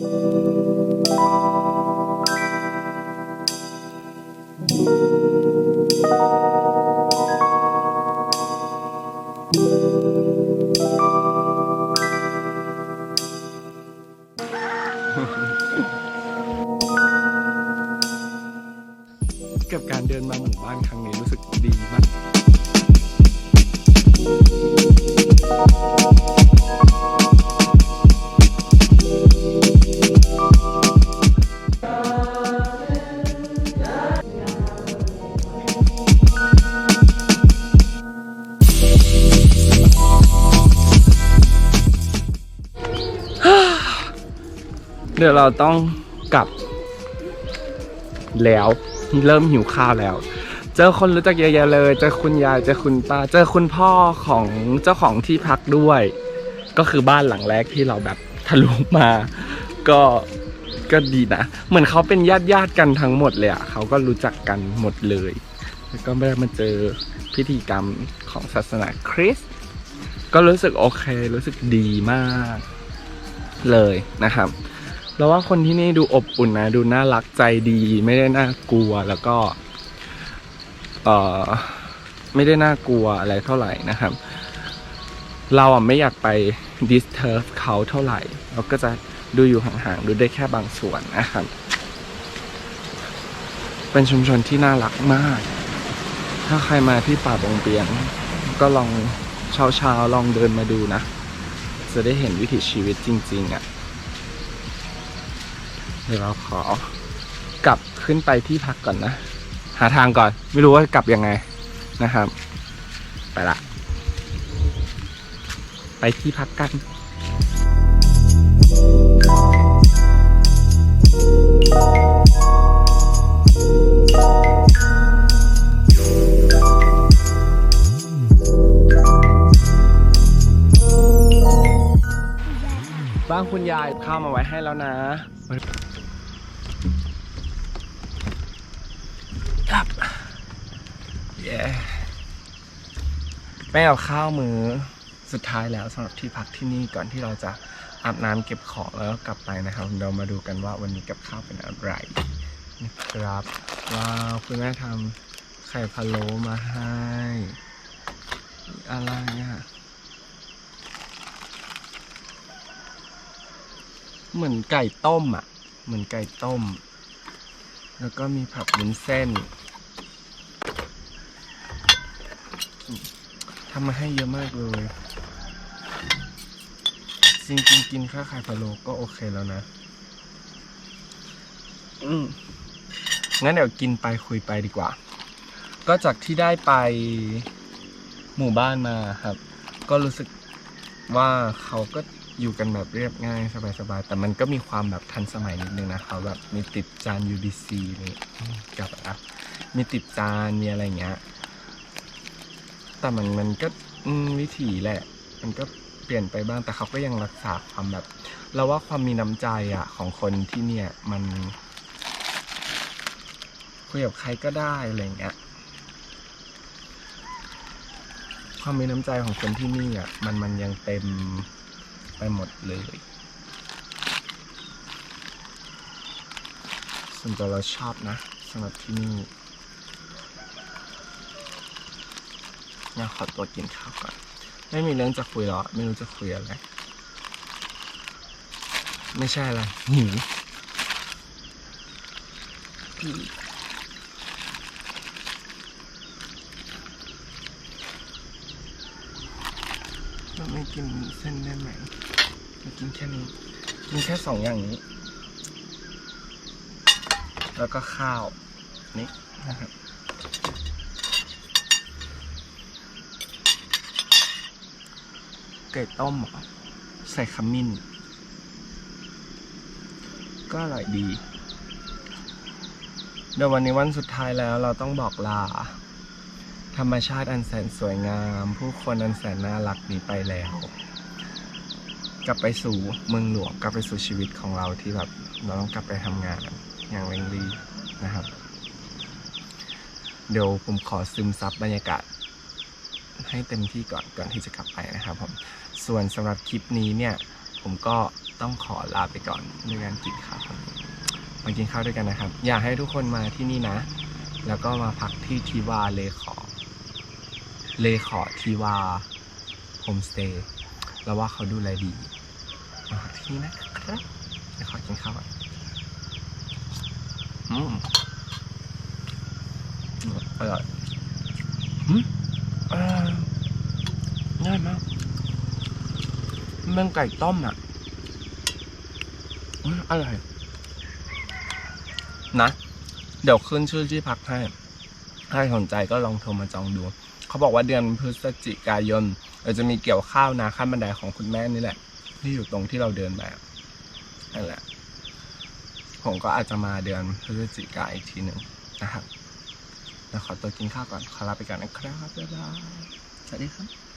กับ เดี๋ยวเราต้องกลับ แล้วเริ่มหิวข้าวแล้ว เจอคนรู้จักเยอะแยะเลย เจอคุณยาย เจอคุณป้า เจอคุณพ่อของเจ้าของที่พักด้วย ก็คือบ้านหลังแรกที่เราแบบทะลุมา ก็ก็ดีนะ เหมือนเขาเป็นญาติญาติกันทั้งหมดเลยอะเขาก็รู้จักกันหมดเลย แล้วก็ไม่ได้มาเจอพิธีกรรมของศาสนาคริสต์ก็รู้สึกโอเค รู้สึกดีมากเลยนะครับ แล้วว่าคนที่นี่ดูอบอุ่นนะ ดูน่ารักใจดี ไม่ได้น่ากลัวแล้วก็ เออไม่ได้น่ากลัวอะไรเท่าไหร่นะครับ เราอะไม่อยากไป disturb เขาเท่าไหร่ เราก็จะดูอยู่ห่างๆ ดูได้แค่บางส่วนนะครับ เป็นชุมชนที่น่ารักมาก ถ้าใครมาที่ป่าบงเปียง ก็ลองเช้าๆ ลองเดินมาดูนะ จะได้เห็นวิถีชีวิตจริง ๆอะ เดี๋ยวเราขอกลับขึ้นไปที่พักก่อนนะ หาทางก่อน ไม่รู้ว่ากลับยังไงนะครับ ไปละ ไปที่พักกันบ้านคุณยายข้าวมาไว้ให้แล้วนะ ครับเย้แม่เอาข้าวมือสุดท้ายแล้วสำหรับที่พักที่นี่ก่อนที่เราจะอาบน้ำเก็บของแล้วก็กลับไปนะครับ เรามาดูกันว่าวันนี้กับข้าวเป็นอะไรนะครับว้าวคุณแม่ทำไข่พะโล้มาให้อะไรอะเหมือนไก่ต้มอะ เหมือนไก่ต้ม แล้วก็มีผักวุ้นเส้นทำมาให้เยอะมากเลย จริงๆกินข้าวไข่พะโล้ก็โอเคแล้วนะ อืมงั้นเดี๋ยวกินไปคุยไปดีกว่า ก็จากที่ได้ไปหมู่บ้านมาครับ ก็รู้สึกว่าเขาก็ อยู่กันแบบเรียบง่ายสบายๆ แต่มันก็มีความแบบทันสมัยนิดนึงนะเขาแบบมีติดจาน UDC นี่กับอะมีติดจานมีอะไรเงี้ย แต่มันมันก็วิถีแหละ มันก็เปลี่ยนไปบ้างแต่เขาก็ยังรักษาความแบบ เราว่าความมีน้ำใจอะ ของคนที่เนี่ยมันคุยกับใครก็ได้อะไรเงี้ยความมีน้ำใจของคนที่นี่อะมันมันยังเต็ม ไปหมดเลย ส่วนตัวเราชอบนะสำหรับที่นี่งั้นขอตัวกินข้าวก่อน ไม่มีเรื่องจะคุยหรอ ไม่รู้จะคุยอะไร ไม่ใช่อะไรหิว เราไม่กินเส้นได้ไหมเรากินแค่นี้ กินแค่สองอย่างนี้ แล้วก็ข้าวนี่นะครับไก่ต้มเหรอใส่ขมิ้น ก็อร่อยดี เดี๋ยววันนี้วันสุดท้ายแล้วเราต้องบอกลา ธรรมชาติอันแสนสวยงาม ผู้คนอันแสนน่ารักนี้ไปแล้ว กลับไปสู่เมืองหลวงกลับไปสู่ชีวิตของเราที่แบบเราต้องกลับไปทำงานอย่างเร่งรีบนะครับ เดี๋ยวผมขอซึมซับบรรยากาศให้เต็มที่ก่อนก่อนที่จะกลับไปนะครับผมส่วนสำหรับคลิปนี้เนี่ย ผมก็ต้องขอลาไปก่อนด้วยการกินข้าวมากินข้าวด้วยกันนะครับ อยากให้ทุกคนมาที่นี่นะ แล้วก็มาพักที่ทีวาเลขอ เลขอทีวาโฮมสเตย์แล้วว่าเขาดูแลดีมาพักที่นี่นะครับเดี๋ยวขอกินข้าวก่อนอืมอร่อยอืมอร่อยง่ายมากมันไก่ต้มอะอร่อยนะ เดี๋ยวขึ้นชื่อที่พักให้ ถ้าสนใจก็ลองโทรมาจองดู เขาบอกว่าเดือนพฤศจิกายนเราจะมีเกี่ยวข้าวนาขั้นบันไดของคุณแม่นี่แหละ ที่อยู่ตรงที่เราเดินไปนั่นแหละ ผมก็อาจจะมาเดือนพฤศจิกาอีกทีหนึ่งนะครับแล้วขอตัวกินข้าวก่อน ขอลาไปก่อนนะครับบ๊ายบายสวัสดีครับ